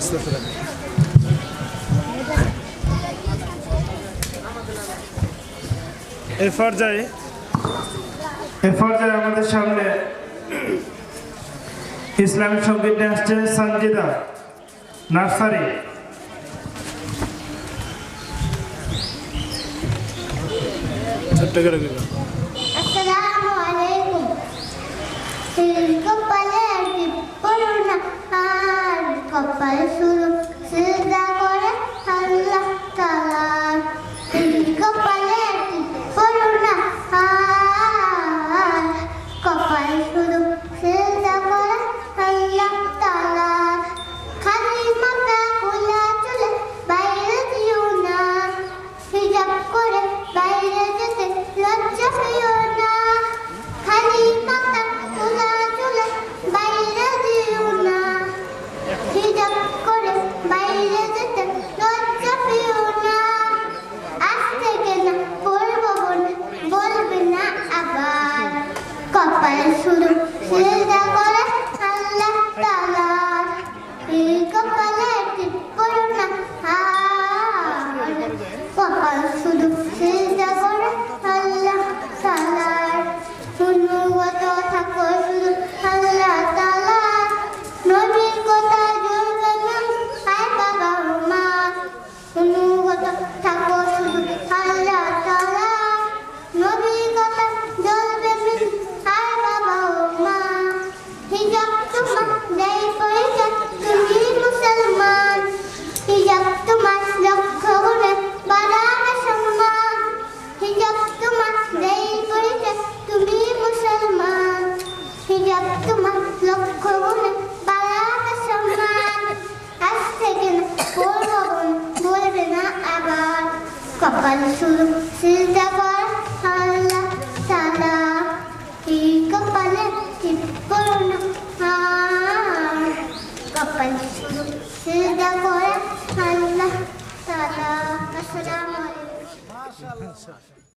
আস্তে আস্তে রাখেন এর পর্যায়ে আমাদের সামনে ইসলামী সংগীত নিয়ে আসছে সঞ্জিদা নার্সারি। ছোট্ট করে আসসালামু আলাইকুম। তিলকপালে আর বিপরনা কপাল সুরু সিজদা করে Papa কপাল শুরু সিজদা কর আল্লাহ তাআলা এই কপালে টিপ করুন কপাল শুরু সিজদা কর আল্লাহ তাআলা আসসালামু আলাইকুম। মাশাআল্লাহ।